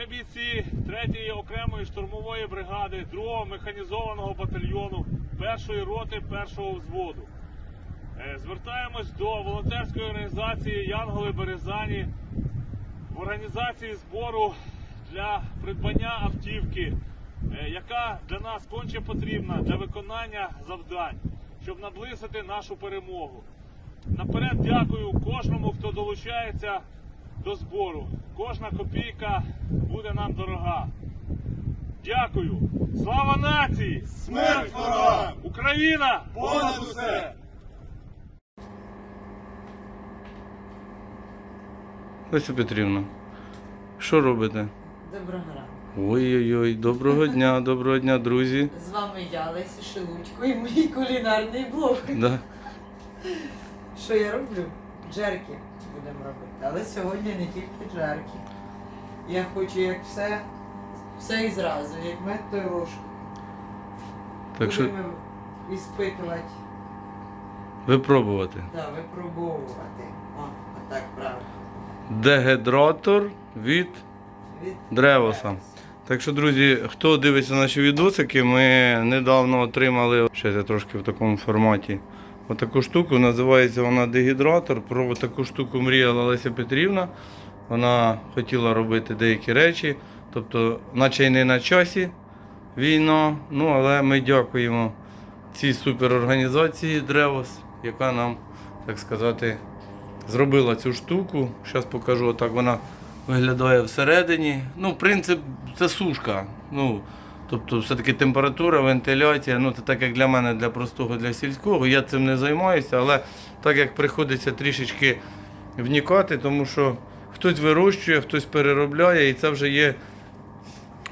Ми бійці 3-ї окремої штурмової бригади 2-го механізованого батальйону 1-ї роти 1-го взводу. Е, Звертаємось до волонтерської організації Янголи Березані в організації збору для придбання автівки, е, яка для нас конче потрібна для виконання завдань, щоб наблизити нашу перемогу. Наперед дякую кожному, хто долучається до збору. Кожна копійка буде нам дорога. Дякую! Слава нації! Смерть ворогам! Україна! Понад усе! Леся Петрівна, що робите? Доброго ранку. Ой-ой-ой, доброго дня, доброго дня, друзі. З вами я, Леся Шелудько, і мій кулінарний блог. Да. Що я роблю? Джерки будемо робити. Але сьогодні не тільки джерки. Я хочу як все, все і зразу, як мед, то й ложку. Так що Будемо іспитувати, випробувати. да, випробовувати. О, отак правильно. Дегідратор від Від Древоса. Так що, друзі, хто дивиться наші відосики, ми недавно отримали ще трошки в такому форматі. Отаку штуку, називається вона дегідратор. Про таку штуку мріяла Леся Петрівна. Вона хотіла робити деякі речі, тобто, наче й не на часі війна. Ну, але ми дякуємо цій суперорганізації Древос, яка нам, так сказати, зробила цю штуку. Зараз покажу, отак вона виглядає всередині. Ну, принцип це сушка. Ну, тобто, все-таки температура, вентиляція. Ну, це так як для мене, для простого, для сільського. Я цим не займаюся, але так як приходиться трішечки внікати, тому що хтось вирощує, хтось переробляє, і це вже є.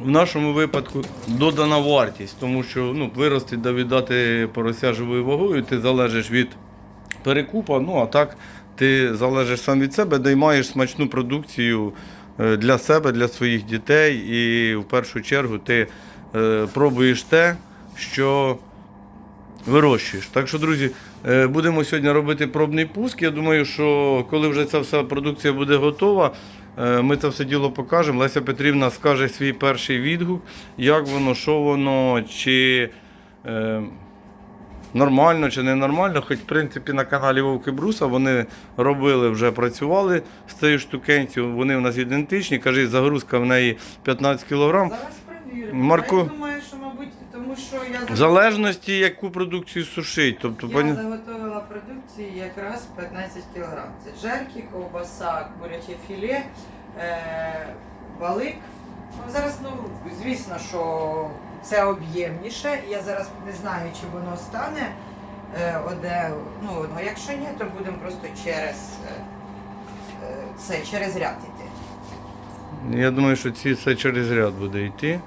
В нашому випадку додана вартість, тому що ну, виростити да віддати порося живою вагою, ти залежиш від перекупа, ну а так ти залежиш сам від себе, де смачну продукцію е, для себе, для своїх дітей. І в першу чергу ти пробуєш те, що вирощуєш. Так що, друзі, е, будемо сьогодні робити пробний пуск. Я думаю, що коли вже ця вся продукція буде готова, е, ми це все діло покажемо. Леся Петрівна скаже свій перший відгук, як воно, що воно, чи. е, Нормально чи не нормально, хоч в принципі на каналі Вовки Бруса вони робили, вже працювали з цією штукенцію, вони в нас ідентичні. Каже, загрузка в неї 15 кг. Перевіримо. Марко- Я думаю, що, мабуть, тому що я В залежності, яку продукцію сушить. Тобто, Я пані- заготовила продукції якраз 15 кг. Це жерки, ковбаса, куряче філе, е, балик. Ну, зараз, ну, звісно, що це об'ємніше. Я зараз не знаю, чи воно стане е, оде. Ну, ну, якщо ні, то будемо просто через е, е, це, через ряд йти. я думаю, що ці все через ряд буде йти.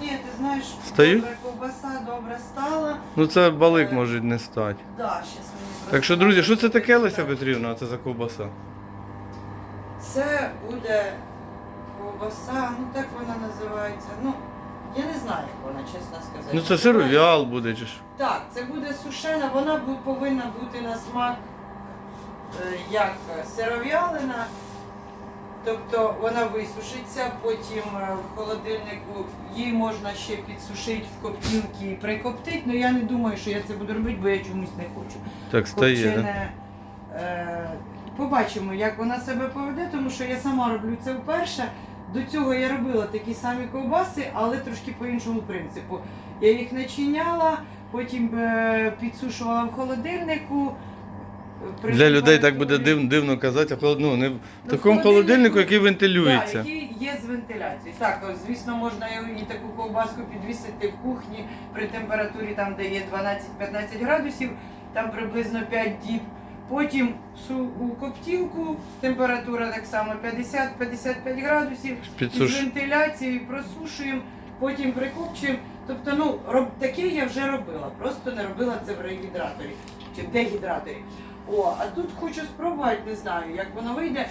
Ні, ти знаєш, Стаю? добре ковбаса добре стала. Ну це балик може не стати. Да, щас мені Так що, друзі, що це таке, Леся Петрівна? Це за ковбаса? Це буде ковбаса, ну так вона називається. Ну, я не знаю, як вона, чесно сказати. Ну це сиров'ял буде чи ж. Так, це буде сушена, вона бу- повинна бути на смак е, як сиров'ялина. Тобто вона висушиться, потім е, в холодильнику її можна ще підсушити в коптілки і прикоптити. Ну я не думаю, що я це буду робити, бо я чомусь не хочу Так стає. Копчене. Е, побачимо, як вона себе поведе, тому що я сама роблю це вперше. До цього я робила такі самі ковбаси, але трошки по іншому принципу. Я їх начиняла, потім е, підсушувала в холодильнику. Для людей так буде температурі- див, дивно казати, а холод- ну, не в Ну, такому холодильнику, який вентилюється. який є з вентиляцією. Так, звісно, можна і таку ковбаску підвісити в кухні при температурі, там, де є 12-15 градусів, там приблизно 5 діб. Потім су- у коптілку температура так само 50-55 градусів. Підсуш... З вентиляцією просушуємо, потім прикопчуємо. Тобто, ну, роб... таке я вже робила, просто не робила це в регідраторі чи в дегідраторі. О, а тут хочу спробувати, не знаю, як воно вийде.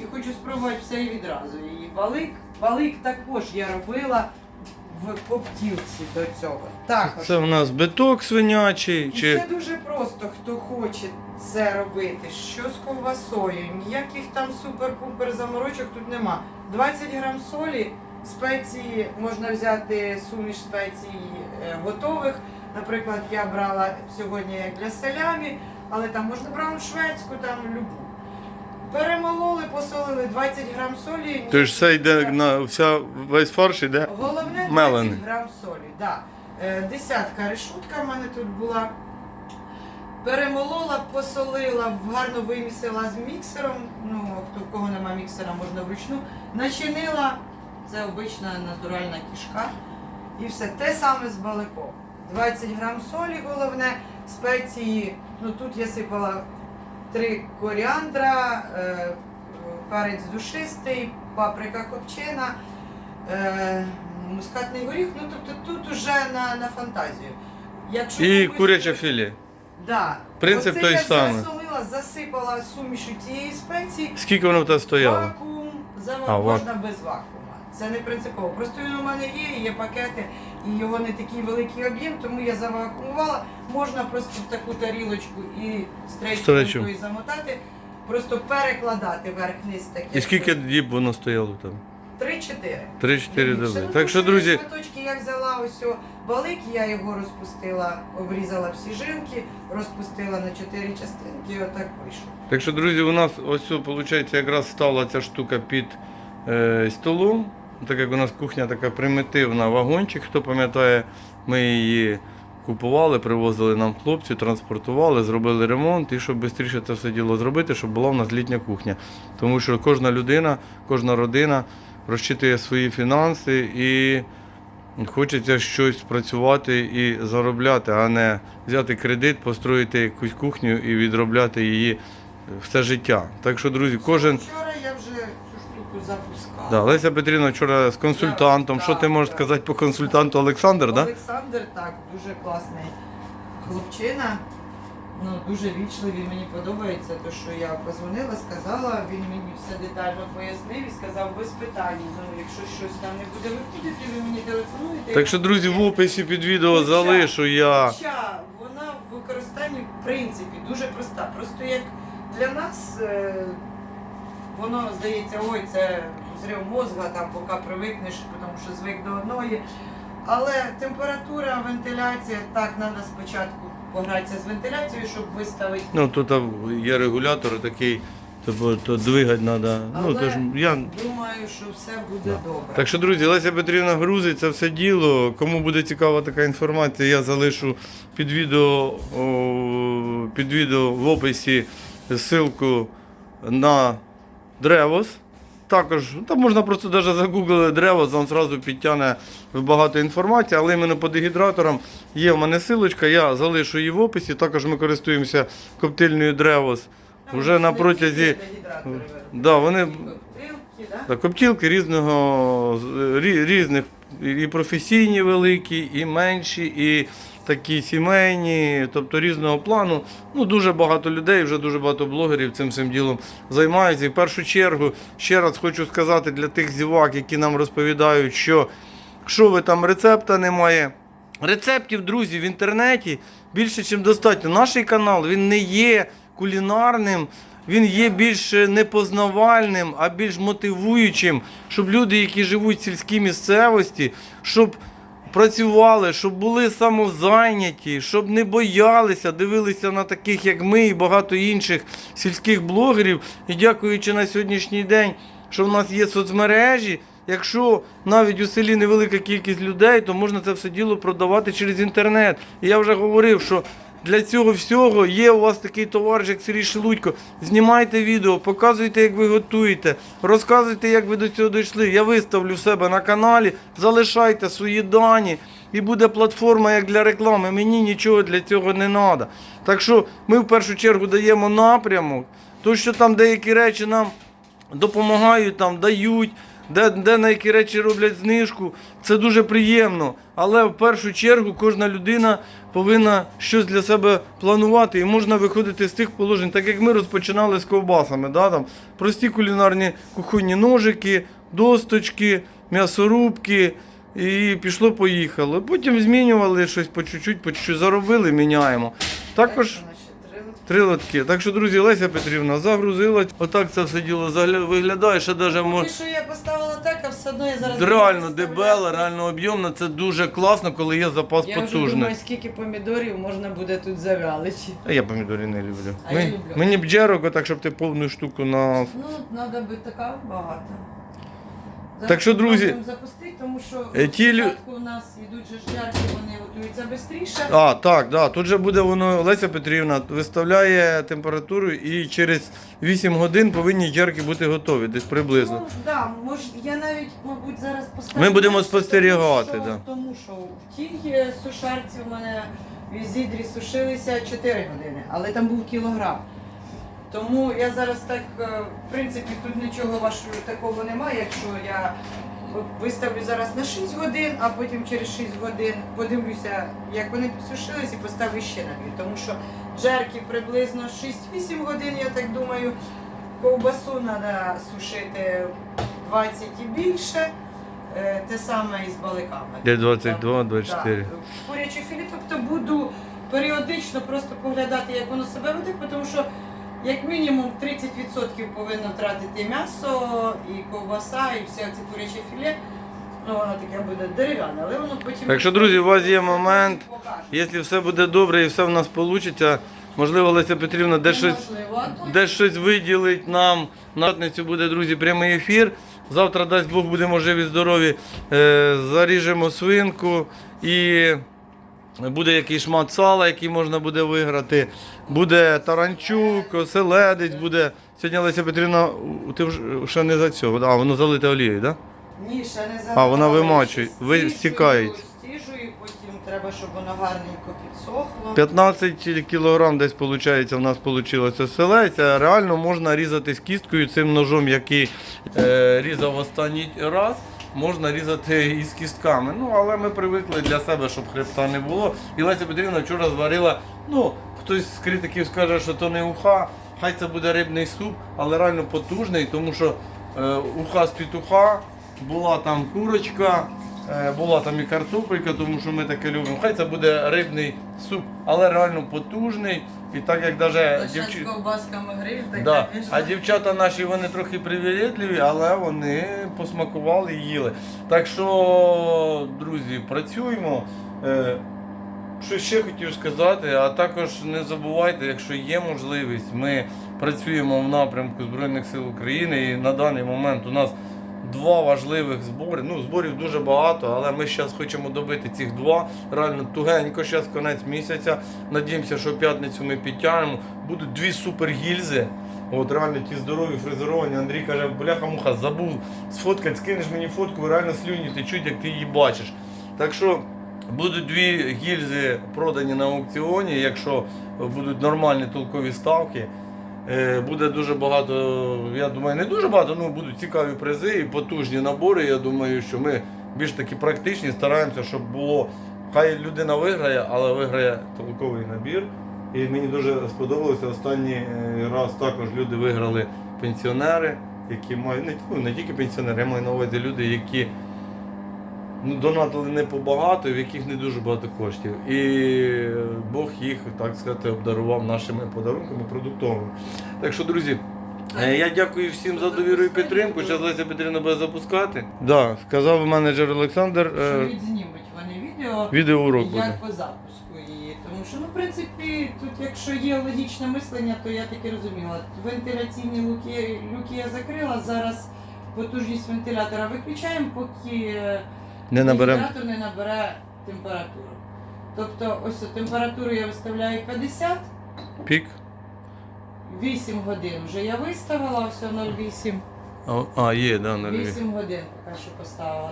І хочу спробувати все і відразу. І балик, балик також я робила в коптілці до цього. Також. Це в нас биток свинячий, І чи це дуже просто, хто хоче це робити. Що з ковбасою? Ніяких там супер-пупер заморочок тут нема. 20 грам солі спеції, можна взяти суміш спецій е, готових. Наприклад, я брала сьогодні як для селямі, але там можна браун шведську, там любу. Перемололи, посолили 20 грам солі. Тож все йде на вся весь фарш йде. Головне 20 Мелений. грам солі. Да. Е, Десятка решутка в мене тут була. Перемолола, посолила, гарно вимісила з міксером. Ну, хто в кого нема міксера, можна вручну. Начинила, це обична натуральна кішка. І все. Те саме з баликом. 20 грам солі, головне, спеції. Ну тут я сипала три коріандра, е, перець душистий, паприка копчена, е, мускатний горіх. Ну тобто тут уже на, на фантазію. Якщо І комусь- куряче філе. Да. Принцип той я самий. засолила, засипала сумішу цієї спеції. Скільки воно в тебе стояло? Вакуум, за А, вак- можна без вакуума. Це не принципово. Просто він у мене є, є пакети, і його не такий великий об'єм, тому я завакуумувала. Можна просто в таку тарілочку і Стрейчем. стрейчкою замотати, просто перекладати верх-низ таке. І скільки діб воно стояло там? 3-4. 3-4 доби. Так що, друзі, Шматочки я взяла ось балик, я його розпустила, обрізала всі жилки, розпустила на 4 частинки, і отак вийшло. так що, друзі, у нас ось виходить, якраз стала ця штука під е, столом. Так як у нас кухня така примітивна, вагончик, хто пам'ятає, ми її купували, привозили нам хлопці, транспортували, зробили ремонт і щоб швидше це все діло зробити, щоб була в нас літня кухня. Тому що кожна людина, кожна родина розчитує свої фінанси і хочеться щось працювати і заробляти, а не взяти кредит, построїти якусь кухню і відробляти її все життя. Так що, друзі, кожен. Вчора я вже цю штуку запускала. Да, Леся Петрівна вчора з консультантом. Що ти можеш сказати по консультанту Олександр, да? Олександр, так, дуже класний хлопчина. Ну, дуже вічливий, мені подобається, те, що я позвонила, сказала, він мені все детально пояснив і сказав без питань. Ну, якщо щось там не буде виходити, ви мені телефонуєте. Так що, друзі, в описі під відео Хоча- залишу я. Хоча вона в використанні в принципі дуже проста. Просто як для нас е, воно здається, ой, це зрив мозга, там поки привикнеш, тому що звик до одної. Але температура, вентиляція, так, треба спочатку погратися з вентиляцією, щоб виставити. Ну тут є регулятор такий, то, то двигати треба. Ну, то ж я Думаю, що все буде добре. Так що, друзі, Леся Петрівна грузить це все діло. Кому буде цікава така інформація, я залишу під відео, о, під відео в описі ссылку на Древос. Також ну, там можна просто навіть загуглити Древос, вам одразу підтягне багато інформації, але іменно по дегідраторам є в мене силочка, я залишу її в описі. Також ми користуємося коптильною Древос. Вже на протязі-. Да, вони да? коптілки різного, різних, і професійні великі, і менші, і такі сімейні, тобто різного плану. Ну, дуже багато людей, вже дуже багато блогерів цим всім ділом займаються. І в першу чергу ще раз хочу сказати для тих зівак, які нам розповідають, що якщо ви там рецепта немає. Рецептів, друзі, в інтернеті більше, ніж достатньо. Наш канал він не є кулінарним, він є більш непознавальним, а більш мотивуючим, щоб люди, які живуть в сільській місцевості, щоб працювали, щоб були самозайняті, щоб не боялися, дивилися на таких, як ми, і багато інших сільських блогерів. І дякуючи на сьогоднішній день, що в нас є соцмережі. Якщо навіть у селі невелика кількість людей, то можна це все діло продавати через інтернет. І я вже говорив, що для цього всього є у вас такий товариш, як Сергій Шелудько. Знімайте відео, показуйте, як ви готуєте, розказуйте, як ви до цього дійшли. Я виставлю себе на каналі, залишайте свої дані. І буде платформа як для реклами. Мені нічого для цього не треба. Так що ми в першу чергу даємо напрямок, то що там деякі речі нам допомагають, там дають, де, де на які речі роблять знижку. Це дуже приємно. Але в першу чергу кожна людина повинна щось для себе планувати і можна виходити з тих положень, так як ми розпочинали з ковбасами. Да? Там прості кулінарні кухонні ножики, досточки, м'ясорубки. І пішло-поїхало. Потім змінювали щось по чуть-чуть, по чуть-чуть заробили, міняємо. Також. Три лотки. Так що, друзі, Леся Петрівна загрузила. Отак це все діло загля- виглядає. Ще навіть Ті, мож... що я поставила так, а все одно я зараз... буду реально дебела, реально об'ємно. Це дуже класно, коли є запас Я вже потужний. думаю, скільки помідорів можна буде тут завялити. А я помідорі не люблю. А я люблю. Мені б джерок, так щоб ти повну штуку на. Ну, треба би така багато. Так що, друзі, будемо запустити, тому що е, ті лю- спочатку у нас йдуть же ж ярки, вони готуються швидше. А, так, да. Тут же буде воно, Леся Петрівна виставляє температуру і через 8 годин повинні джерки бути готові, десь приблизно. Ну, да, мож, я навіть, мабуть, зараз поставлю. Ми будемо спостерігати, тому що, да. Тому що в тій е, сушарці в мене в Ізідрі сушилися 4 години, але там був кілограм. Тому я зараз так, е, в принципі, тут нічого вашого такого немає, якщо я виставлю зараз на 6 годин, а потім через 6 годин подивлюся, як вони підсушились і поставлю ще на дві. Тому що джерки приблизно 6-8 годин, я так думаю. Ковбасу треба сушити 20 і більше. Е, Те саме і з баликами. Де 22, 24. Так. Куряче філе, тобто буду періодично просто поглядати, як воно себе веде, тому що як мінімум 30% повинно втратити м'ясо і ковбаса, і все це куряче філе. Ну, воно таке буде дерев'яне, але воно потім. Так що, друзі, у вас є момент. Якщо все буде добре і все в нас вийде, можливо, Леся Петрівна щось, де щось виділить нам. На п'ятницю буде, друзі, прямий ефір. Завтра, дасть Бог, будемо живі, здорові. Е, заріжемо свинку і буде якийсь шмат сала, який можна буде виграти. Буде таранчук, оселедець, буде. Сьогодні Леся Петрівна, ти вже ще не за цього. А, воно залите олією, так? Да? Ні, ще не А, вона вимачує, ви-. Стіжую, потім треба, щоб воно гарненько підсохло. 15 кілограм десь виходить, в нас вийшло селець. а Реально можна різати з кісткою цим ножом, який е, різав останній раз. Можна різати із кістками. Ну, але ми привикли для себе, щоб хребта не було. І Леся Петрівна вчора зварила. Ну, хтось з критиків скаже, що то не уха, хай це буде рибний суп, але реально потужний, тому що е, уха з петуха, була там курочка, Була там і картопелька, тому що ми таке любимо. Хай це буде рибний суп, але реально потужний. І так як навіть Зараз з ковбасками гриль, так да. А дівчата наші вони трохи привілетливі, але вони посмакували і їли. Так що, друзі, працюємо. Е, Що ще хотів сказати, а також не забувайте, якщо є можливість, ми працюємо в напрямку Збройних сил України і на даний момент у нас два важливих збори. Ну, зборів дуже багато, але ми зараз хочемо добити цих два. Реально тугенько, зараз конець місяця. Надіємося, що п'ятницю ми підтягнемо. Будуть дві супергільзи. От реально ті здорові, фрезеровані. Андрій каже, бляха-муха, забув сфоткати, скинеш мені фотку, реально слюні течуть, як ти її бачиш. Так що будуть дві гільзи продані на аукціоні, якщо будуть нормальні толкові ставки. Е, Буде дуже багато, я думаю, не дуже багато, ну будуть цікаві призи і потужні набори. Я думаю, що ми більш таки практичні, стараємося, щоб було. Хай людина виграє, але виграє толковий набір. І мені дуже сподобалося останній е, раз також люди виграли пенсіонери, які мають не, ну, не тільки пенсіонери, я маю на увазі люди, які ну, донатили не побагато, в яких не дуже багато коштів. І Бог їх, так сказати, обдарував нашими подарунками продуктовими. Так що, друзі, е, я дякую всім за довіру і підтримку. Зараз Леся Петрівна буде запускати. Да, сказав менеджер Олександр. Що е, відзнімуть вони відео, Відеоурок буде. як по запуску її. Тому що, ну, в принципі, тут, якщо є логічне мислення, то я таки розуміла. Вентиляційні люки, люки я закрила, зараз потужність вентилятора виключаємо, поки е, Не наберемо. вентилятор не набере температуру. Тобто, ось цю температуру я виставляю 50, Пік. 8 годин вже я виставила, ось 0,8. А, А, є, да, на 8 годин поки що поставила.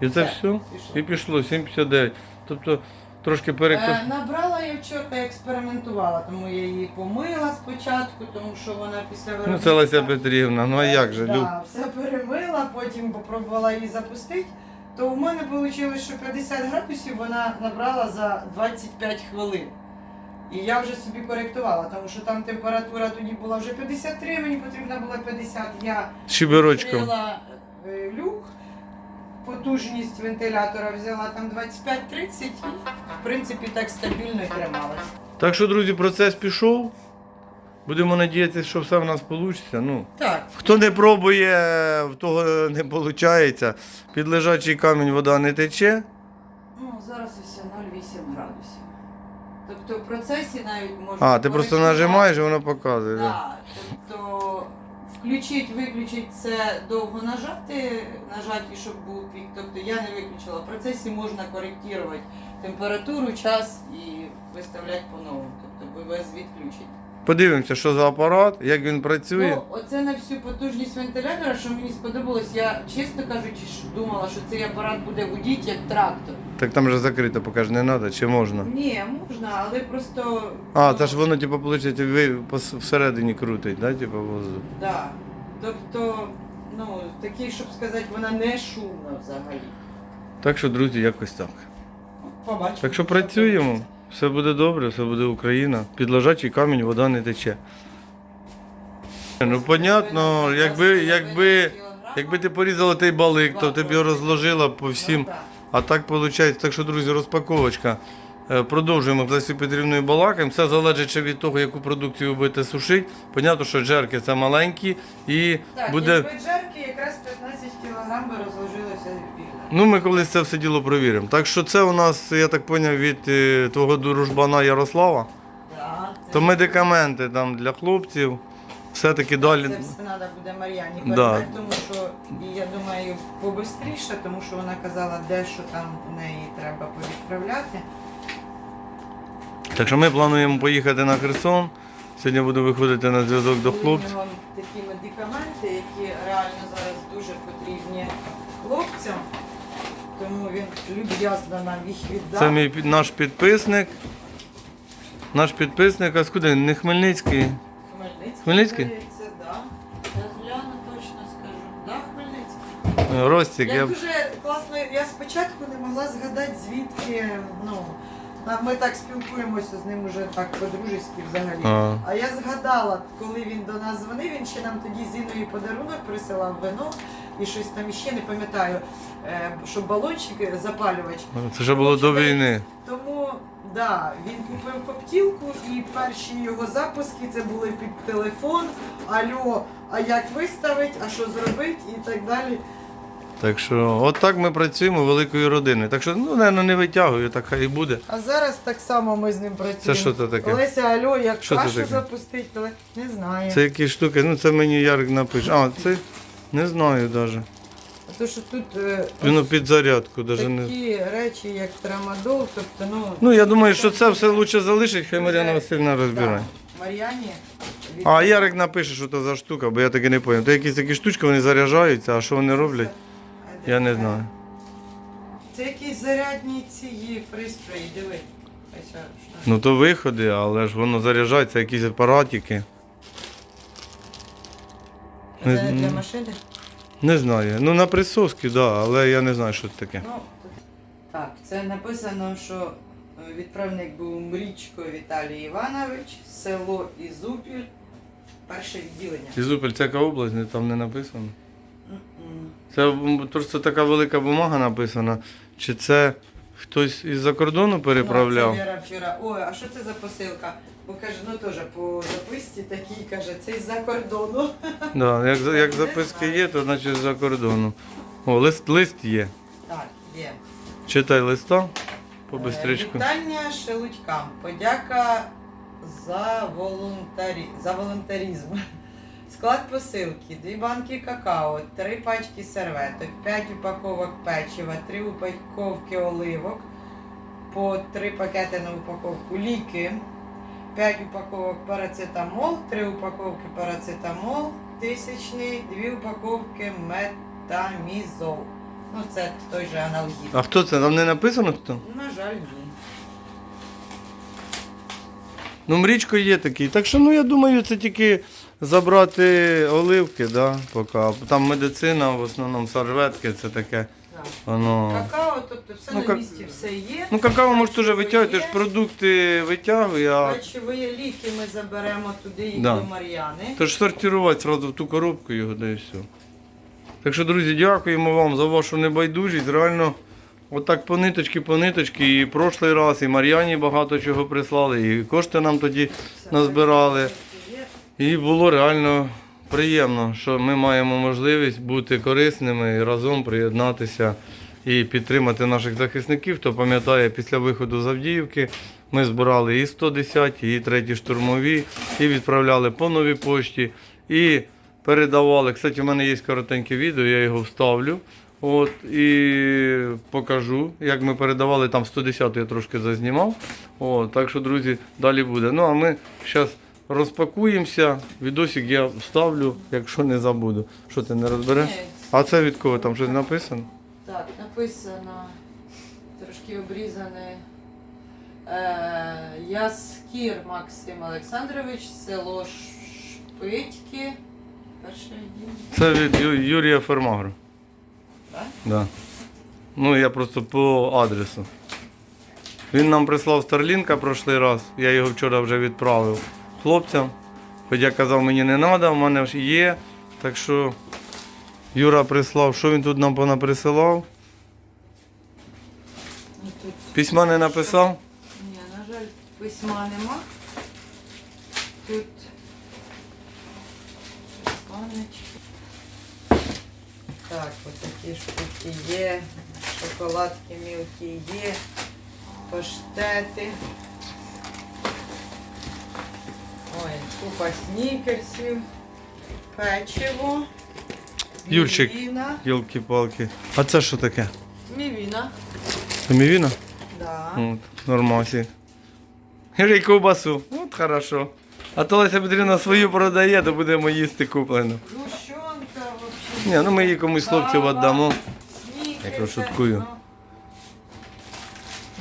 І це Все, все? пішло. І пішло 7,59. Тобто трошки перекос... Е, набрала я вчора експериментувала, тому я її помила спочатку, тому що вона після Ну виробництва... це Леся Петрівна, ну а як же? Люб? Да, все перемила, потім попробувала її запустити. То у мене вийшло, що 50 градусів вона набрала за 25 хвилин. І я вже собі коректувала, тому що там температура тоді була вже 53, мені потрібна була 50. Я відкрила е, люк, потужність вентилятора взяла там 25-30 і в принципі так стабільно і трималась. Так що, друзі, процес пішов. Будемо надіятися, що все в нас вийде. Ну, Так, хто не пробує, в того не виходить. Під лежачий камінь вода не тече. ну зараз ось 0,8 градусів. Тобто в процесі навіть можна. А, ти просто нажимаєш і воно показує. Да. Так, тобто включить, виключить це довго нажати, нажати, щоб був пік. Тобто я не виключила. В процесі можна коректувати температуру, час і виставляти по-новому. Тобто без відключень. Подивимося, що за апарат, як він працює. Ну, оце на всю потужність вентилятора, що мені сподобалось, я чесно кажучи, ж думала, що цей апарат буде гудіти як трактор. Так там же закрито, поки ж не треба, чи можна. Ні, можна, але просто. А, та ж воно, типу, виходить, ви пос- всередині крутить, да, типу, воздух. Да. Тобто, ну, такий, щоб сказати, вона не шумна взагалі. Так що, друзі, якось так. Побачимо. Так що працюємо, все буде добре, все буде Україна. Під лежачий камінь вода не тече. Ну, понятно, якби, якби, якби ти порізала той балик, то ти б його розложила по всім. А так виходить. Так що, друзі, розпаковочка. Е, Продовжуємо Лесю Петрівною балакаємо. Все залежить ще від того, яку продукцію ви будете сушити. Понятно, що джерки це маленькі і Так, буде. якби джерки якраз 15 кг би розложилося вільно. Ну, ми колись це все діло провіримо. Так що це у нас, я так зрозумів, від е, твого дружбана Ярослава. Да, це- То медикаменти там для хлопців. Все-таки далі. Це все треба буде Мар'яні Да. передати, тому що і я думаю побистріше, тому що вона казала, де що там в неї треба повідправляти. Так що ми плануємо поїхати на Херсон. Сьогодні буду виходити на зв'язок до хлопців. такі медикаменти, які реально зараз дуже потрібні хлопцям. Тому він люб'язно нам їх віддав. Це мій наш підписник. Наш підписник, а скуди? Не Хмельницький. Хмельницький. Хмельницький? здається, да. Я точно скажу. Да, Хмельницький. Ростик, Я я. дуже класно, я спочатку не могла згадати, звідки, ну, а ми так спілкуємося з ним уже так по-дружески взагалі. А. А я згадала, коли він до нас дзвонив, він ще нам тоді з Іною подарунок присилав вино і щось там ще не пам'ятаю, е, щоб балончик запалювач. Це вже було до війни. Тому да, він купив коптілку і перші його запуски це були під телефон. Альо, а як виставить, а що зробить і так далі. Так що, от так ми працюємо великою родиною. Так що, ну, наверное, не витягую, так хай і буде. А зараз так само ми з ним працюємо. Це що це таке? Леся, альо, як Що кашу запустить, то не знаю. Це які штуки, ну це мені Ярик напише. А, це не знаю навіть. А То, що тут е, Він під зарядку навіть не. речі, як трамадол, тобто, ну. Ну, я думаю, що це все краще залишить, хай Мар'яна Васильівна розбирає. Мар'яні. А Ярик напише, що це за штука, бо я таки не зрозумів. То якісь такі штучки, вони заряджаються, а що вони роблять, я не знаю. Це якісь зарядні ці пристрої, диви. Ну то виходи, але ж воно заряджається, якісь апаратики. Це для машини? Не знаю. Ну на присоски, так, да, але я не знаю, що це таке. Ну, так, це написано, що е, відправник був Мрічко Віталій Іванович, село Ізупіль, перше відділення. Ізупель, це яка область, там не написано. Це просто така велика бумага написана. Чи це хтось із-за кордону переправляв? Ну, це Віра вчора. Ой, а що це за посилка? Бо каже, ну теж по записці такій, каже, це з-за кордону. Да, як, як записки є, то значить з-за кордону. О, лист, лист є. Так, є. Читай листа Е, побистричку. Вітання шелудькам. Подяка за, волонтарі... за волонтарізм. Склад посилки, дві банки какао, три пачки серветок, п'ять упаковок печива, три упаковки оливок, по три пакети на упаковку ліки, п'ять упаковок парацетамол, три упаковки парацетамол тисячний, дві упаковки метамізол. Ну, це той же аналгін. А хто це? Там не написано хто? На жаль, ні. Ну, мрічко є такий. Так що, ну я думаю, це тільки забрати оливки, да, поки. Там медицина, в основному серветки, це таке. Воно. Какао, тобто все Ну, на как- місці, все є. Ну, какао може теж витягувати, є. ж продукти витягує, а Речові ліки ми заберемо туди їх Да. до Мар'яни. то ж сортувати одразу в ту коробку його, да і все. Так що, друзі, дякуємо вам за вашу небайдужість. Реально Отак по ниточки, по ниточки. І прошлий раз, і Мар'яні багато чого прислали, і кошти нам тоді назбирали. І було реально приємно, що ми маємо можливість бути корисними і разом приєднатися і підтримати наших захисників. Хто пам'ятає, після виходу з Авдіївки ми збирали і 110, і 3 штурмові, і відправляли по новій пошті, і передавали. Кстати, у мене є коротеньке відео, я його вставлю. От, і покажу, як ми передавали там 110 я трошки зазнімав. От, так що, друзі, далі буде. Ну а ми зараз розпакуємося. Відосик я вставлю, якщо не забуду. Що ти не розбереш? Ні. А це від кого там щось написано? Так, написано, трошки обрізане. Е, Яскір Максим Олександрович, село Шпитьки. Перший дім. Це від Ю- Юрія Фермагро. Так? Да. Ну, я просто по адресу. Він нам прислав Старлінка прошлий раз. Я його вчора вже відправив хлопцям. Хоч я казав, мені не треба, в мене ж є. Так що Юра прислав, що він тут нам понаприсилав? Письма не написав? ні, на жаль, письма нема. Тут. Так, ось такі штуки є. Шоколадки мілкі є. Паштети. Ой, купа снікерсів. Печиво. Юрчик. Мівіна. Йолки-палки. А це що таке? Мівіна. Це мівіна? Да. От, нормасі. І ковбасу. От хорошо. А то Леся Петрівна свою продає, то будемо їсти куплену. Гущонка вообще. Ні, ну ми її комусь хлопців віддамо. Я шуткую. ну.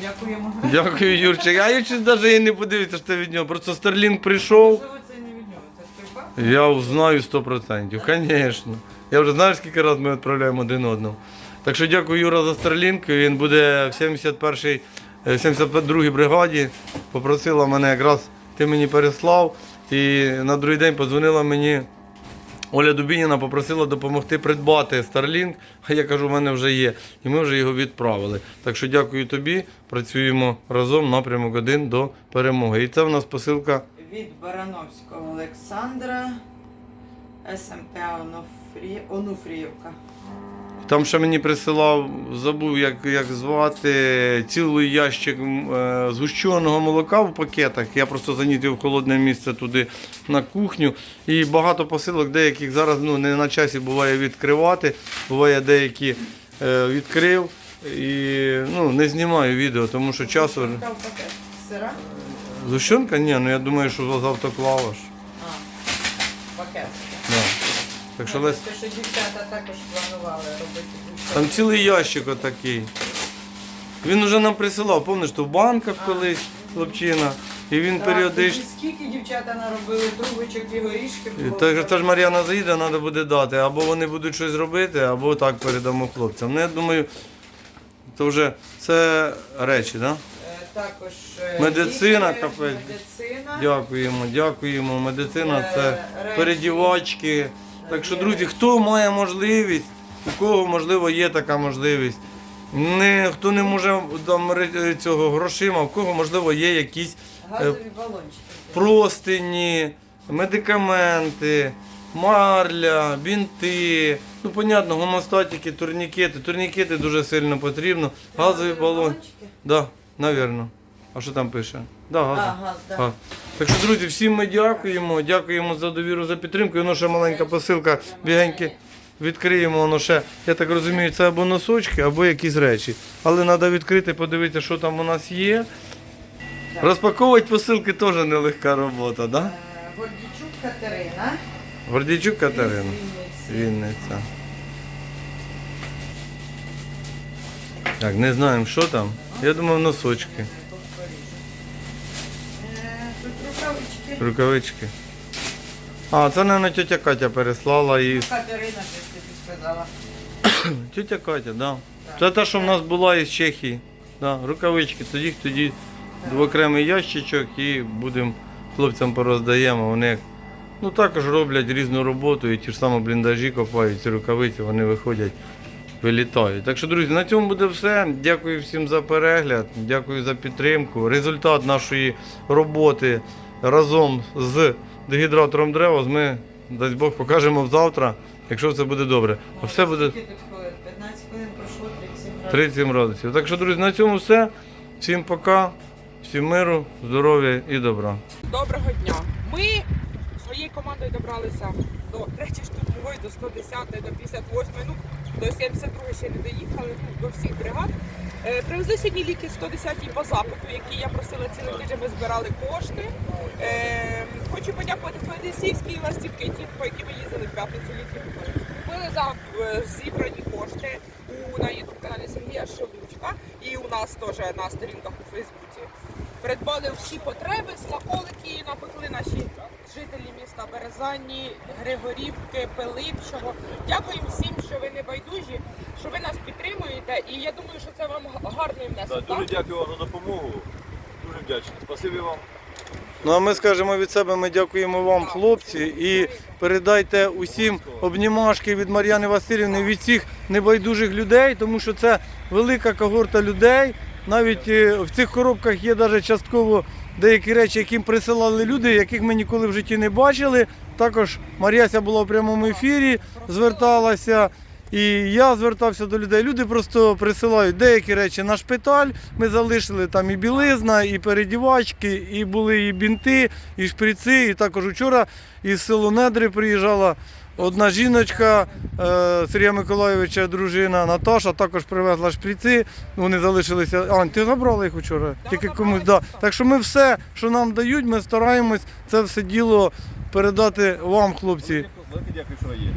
Дякуємо. Дякую, Юрчик. А я щось навіть і не подивився, що від нього. Просто Старлінг прийшов. Можливо, це не від нього, це з типа? Я знаю 100%, звісно. Я вже знаю, скільки разів ми відправляємо один одного. Так що дякую Юра за Старлінк. Він буде в 71-й, е, 72-й бригаді. Попросила мене якраз, ти мені переслав. І на другий день подзвонила мені Оля Дубініна, попросила допомогти придбати Starlink. А я кажу, в мене вже є. І ми вже його відправили. Так що дякую тобі. Працюємо разом, напрямок один до перемоги. І це в нас посилка. Від Барановського Олександра, СМТ Онуфрі... Онуфріївка. Там ще мені присилав, забув, як, як звати, цілий ящик е, згущеного молока в пакетах. Я просто заніс його в холодне місце туди на кухню. І багато посилок, деяких зараз ну, не на часі буває відкривати. Буває деякі е, відкрив і ну, не знімаю відео, тому що часу. Сира. Згущенка? Ні, ну я думаю, що з автоклава ж. А, пакет. Да. Так що Лесь, Те, що дівчата також планували робити. Там цілий ящик отакий. Він вже нам присилав, пам'ятаєш, то в банках колись хлопчина. І він Так, періодично. Скільки дівчата наробили трубочок і горішки було. Так же ж Мар'яна заїде, треба буде дати. Або вони будуть щось робити, або так передамо хлопцям. Ну я думаю, то вже це речі, так? Да? Е, Також е, Медицина, ліки, капець. Медицина. Дякуємо, дякуємо. Медицина Е, це речі. передівачки. Так що, друзі, хто має можливість, у кого можливо є така можливість. Не, хто не може там, цього грошима, у кого можливо є якісь Газові балончики. простині, медикаменти, марля, бінти. Ну, понятно, гомостатики, турнікети. Турнікети дуже сильно потрібно. Газові балон. балончики? Да, навірно. А що там пише? Да, А, газові. газ, так. Що, друзі, всім ми дякуємо. Дякуємо за довіру, за підтримку. І воно ще маленька посилка, бігеньки. Відкриємо воно ще. Я так розумію, це або носочки, або якісь речі. Але треба відкрити, подивитися, що там у нас є. Розпаковувати посилки теж нелегка робота, так? Да? Е, Гордічук Катерина. Гордійчук Катерина. Вінниця. Так, не знаємо, що там. Я думав, носочки, Тут рукавички. рукавички. А, це, мабуть, тетя Катя переслала і Катерина щось тобі сказала. Тетя Катя, да. Це те, що в нас була із Чехії. Да, рукавички, тоді тоді в окремий ящичок і будемо хлопцям пороздаємо. Вони ну, також роблять різну роботу і ті ж самі бліндажі копають, ці рукавиці, вони виходять вилітають. Так що, друзі, на цьому буде все. Дякую всім за перегляд, дякую за підтримку. Результат нашої роботи разом з дегідратором Древос ми, дасть Бог, покажемо завтра, якщо все буде добре. А все буде 15 хвилин пройшло 37 градусів. Так що, друзі, на цьому все. Всім пока, всім миру, здоров'я і добра. Доброго дня. Ми своєю командою добралися до третьої штуки до 110 до 58 ну до 72 ще не доїхали, ну, до всіх бригад. Е, Привезли сьогодні ліки 110-й по запиту, які я просила цілий тиждень, ми збирали кошти. Е, Хочу подякувати Федесівській ластівки, ті, по які ми їздили в п'ятницю ліки. Купили за е, зібрані кошти у на ютуб каналі Сергія Шелучка і у нас теж на сторінках у Фейсбуці. Придбали всі потреби, смаколики напекли наші жителі Березані, Григорівки, Пилипчого. Дякуємо всім, що ви не байдужі, що ви нас підтримуєте. І я думаю, що це вам гарний Да, внесок. дуже дякую вам за допомогу. Дуже вдячний. Спасибі вам. Ну а ми скажемо від себе, ми дякуємо вам, хлопці, і передайте усім обнімашки від Мар'яни Васильівни, від всіх небайдужих людей, тому що це велика когорта людей. Навіть е, в цих коробках є навіть частково деякі речі, яким присилали люди, яких ми ніколи в житті не бачили. Також Мар'яся була в прямому ефірі, зверталася. І я звертався до людей. Люди просто присилають деякі речі на шпиталь. Ми залишили там і білизна, і передівачки, і були і бінти, і шприци. І також вчора із село Недри приїжджала одна жіночка е, Сергія Миколайовича, дружина Наташа, також привезла шприци. Вони залишилися. Ань, ти забрала їх вчора? Да, Тільки комусь. Да. так. Що ми все, що нам дають, ми стараємось це все діло передати вам, хлопці.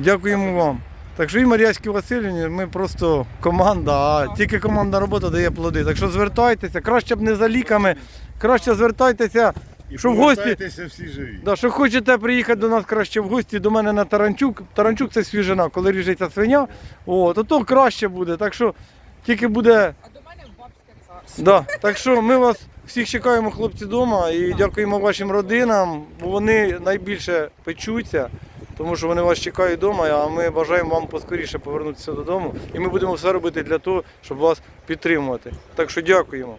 Дякуємо вам. Так що і Мар'яській Васильівні, ми просто команда, а тільки командна робота дає плоди. Так що звертайтеся, краще б не за ліками, краще звертайтеся, що в гості. всі живі. Да, що хочете приїхати до нас краще в гості, до мене на Таранчук. Таранчук це свіжина, коли ріжеться свиня, о, то, то краще буде. Так що тільки буде. А до мене в бабське царство. Да. Так що ми вас всіх чекаємо, хлопці, вдома і дякуємо вашим родинам, бо вони найбільше печуться, тому що вони вас чекають вдома, а ми бажаємо вам поскоріше повернутися додому. І ми будемо все робити для того, щоб вас підтримувати. Так що дякуємо.